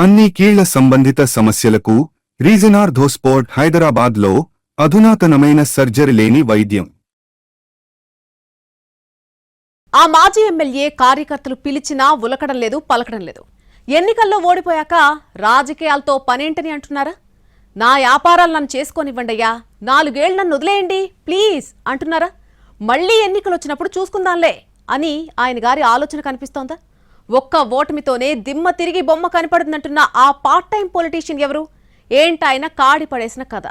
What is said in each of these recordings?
అన్ని కీళ్ళ సంబంధిత సమస్యలకు రీజనార్థోస్పోర్ట్ హైదరాబాద్లో అధునాతనమైన సర్జరీ లేని వైద్యం. ఆ మాజీ ఎమ్మెల్యే కార్యకర్తలు పిలిచినా ఉలకడం లేదు పలకడం లేదు. ఎన్నికల్లో ఓడిపోయాక రాజకీయాలతో పనేంటని అంటున్నారా? నా వ్యాపారాలు నన్ను చేసుకోనివ్వండయ్యా నాలుగేళ్ళు నన్ను వదిలేయండి ప్లీజ్ అంటున్నారా? మళ్ళీ ఎన్నికలు వచ్చినప్పుడు చూసుకుందాంలే అని ఆయన గారి ఆలోచన కనిపిస్తోందా? ఒక్క ఓటమితోనే దిమ్మ తిరిగి బొమ్మ కనపడుతుందంటున్న ఆ పార్ట్ టైం పొలిటీషియన్ ఎవరు ఏంటాయన కాడి పడేసిన కథ?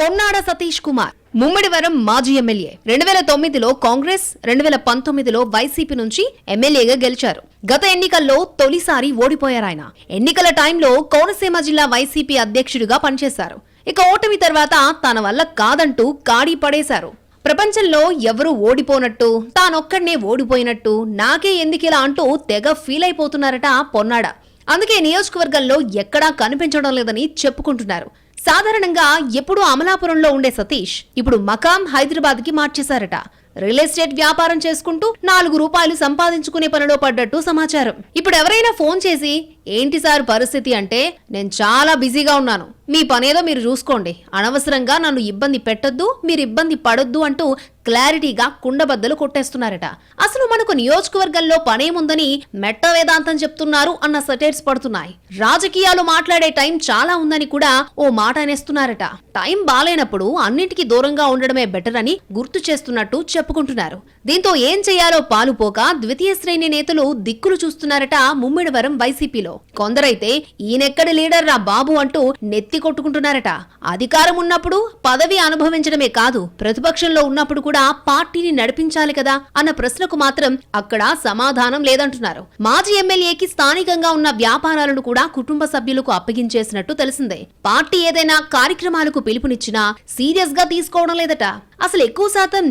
పొన్నాడ సతీష్ కుమార్ ముమ్మడివరం మాజీ ఎమ్మెల్యే. రెండు వేల తొమ్మిదిలో కాంగ్రెస్ రెండు వేల పంతొమ్మిదిలో వైసీపీ నుంచి ఎమ్మెల్యేగా గెలిచారు. గత ఎన్నికల్లో తొలిసారి ఓడిపోయారాయన. ఎన్నికల టైంలో కోనసీమ జిల్లా వైసీపీ అధ్యక్షుడిగా పనిచేశారు. ఇక ఓటమి తర్వాత తన వల్ల కాదంటూ కాడి పడేశారు. ప్రపంచంలో ఎవరు ఓడిపోనట్టు తానొక్కడనే ఓడిపోయినట్టు నాకే ఎందుకిలా అంటూ తెగ ఫీల్ అయిపోతున్నారట పొన్నాడ. అందుకే నియోజకవర్గంలో ఎక్కడా కనిపించడం లేదని చెప్పుకుంటున్నారు. సాధారణంగా ఎప్పుడూ అమలాపురంలో ఉండే సతీష్ ఇప్పుడు మకాం హైదరాబాద్కి మార్చేశారట. రియల్ ఎస్టేట్ వ్యాపారం చేసుకుంటూ నాలుగు రూపాయలు సంపాదించుకునే పనిలో పడ్డట్టు సమాచారం. ఇప్పుడు ఎవరైనా ఫోన్ చేసి ఏంటి సార్ పరిస్థితి? అంటే నేను చాలా బిజీగా ఉన్నాను. మీ పనేదో మీరు చూసుకోండి. అనవసరంగా నన్ను ఇబ్బంది పెట్టొద్దు మీరు ఇబ్బంది పడొద్దు అంటూ క్లారిటీగా కుండబద్దలు కొట్టేస్తున్నారట. అసలు మనకు నియోజకవర్గంలో పనేముందని మెట్ట వేదాంతం చెప్తున్నారు అన్న సటైర్స్ పడుతున్నాయి. రాజకీయాలు మాట్లాడే టైం చాలా ఉందని కూడా ఓ మాట అనేస్తున్నారట. టైం బాలేనప్పుడు అన్నింటికీ దూరంగా ఉండడమే బెటర్ అని గుర్తు చేస్తున్నట్టు చెప్పుకుంటున్నారు. దీంతో ఏం చేయాలో పాలుపోక ద్వితీయ శ్రేణి నేతలు దిక్కులు చూస్తున్నారట ముమ్మిడివరం వైసీపీలో. కొందరైతే ఈయనెక్కడి లీడర్ రా బాబు అంటూ నెత్తి కొట్టుకుంటున్నారట. అధికారం ఉన్నప్పుడు పదవి అనుభవించడమే కాదు ప్రతిపక్షంలో ఉన్నప్పుడు కూడా పార్టీని నడిపించాలి కదా అన్న ప్రశ్నకు మాత్రం అక్కడ సమాధానం లేదంటున్నారు. మాజీ ఎమ్మెల్యేకి స్థానికంగా ఉన్న వ్యాపారాలను కూడా కుటుంబ సభ్యులకు అప్పగించేసినట్టు తెలిసిందే. పార్టీ ఏదైనా కార్యక్రమాలకు పిలుపునిచ్చినా సీరియస్గా తీసుకోవడం లేదట. అసలు ఎక్కువ శాతం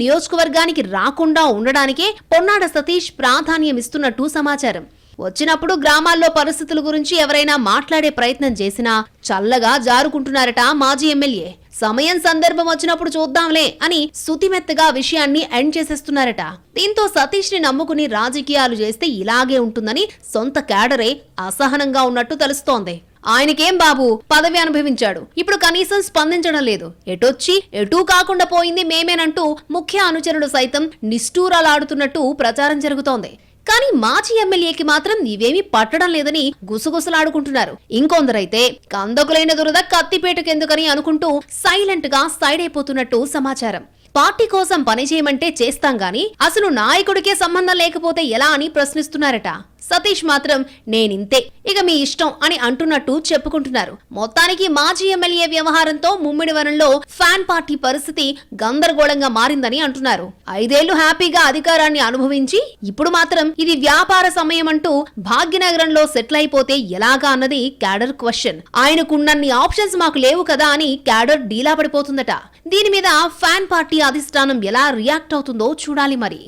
రంగానికి రాకుండా ఉండడానికే పొన్నాడ సతీష్ ప్రాధాన్యం ఇస్తున్నట్టు సమాచారం. వచ్చినప్పుడు గ్రామాల్లో పరిస్థితుల గురించి ఎవరైనా మాట్లాడే ప్రయత్నం చేసినా చల్లగా జారుకుంటున్నారట మాజీ ఎమ్మెల్యే. సమయం సందర్భం వచ్చినప్పుడు చూద్దాంలే అని సుతిమెత్తగా విషయాన్ని ఎండ్ చేసేస్తున్నారట. దీంతో సతీష్ని నమ్ముకుని రాజకీయాలు చేస్తే ఇలాగే ఉంటుందని సొంత క్యాడరే అసహనంగా ఉన్నట్టు తెలుస్తోంది. ఆయనకేం బాబు? పదవి అనుభవించాడు. ఇప్పుడు కనీసం స్పందించడం లేదు. ఎటొచ్చి? ఎటూ కాకుండా పోయింది మేమేనంటూ ముఖ్య అనుచరుడు సైతం నిష్ఠూరాలాడుతున్నట్టు ప్రచారం జరుగుతోంది. కానీ మాజీ ఎమ్మెల్యేకి మాత్రం ఇవేమీ పట్టడం లేదని గుసగుసలాడుకుంటున్నారు. ఇంకొందరైతే కందకులైన దురద కత్తిపేటకెందుకని అనుకుంటూ సైలెంట్గా సైడ్ అయిపోతున్నట్టు సమాచారం. పార్టీ కోసం పనిచేయమంటే చేస్తాం గాని అసలు నాయకుడికే సంబంధం లేకపోతే ఎలా అని ప్రశ్నిస్తున్నారట. సతీష్ మాత్రం నేనింతే ఇక మీ ఇష్టం అని అంటున్నట్టు చెప్పుకుంటున్నారు. మొత్తానికి మాజీ ఎమ్మెల్యే వ్యవహారంతో ముమ్మిడివరంలో ఫ్యాన్ పార్టీ పరిస్థితి గందరగోళంగా మారిందని అంటున్నారు. ఐదేళ్ళు హ్యాపీగా అధికారాన్ని అనుభవించి ఇప్పుడు మాత్రం ఇది వ్యాపార సమయం అంటూ భాగ్యనగరంలో సెటిల్ అయిపోతే ఎలాగా అన్నది క్యాడర్ క్వశ్చన్. ఆయనకున్నన్ని ఆప్షన్స్ మాకు లేవు కదా అని క్యాడర్ డీలా పడిపోతుందట. దీని మీద ఫ్యాన్ పార్టీ అధిష్టానం ఎలా రియాక్ట్ అవుతుందో చూడాలి మరి.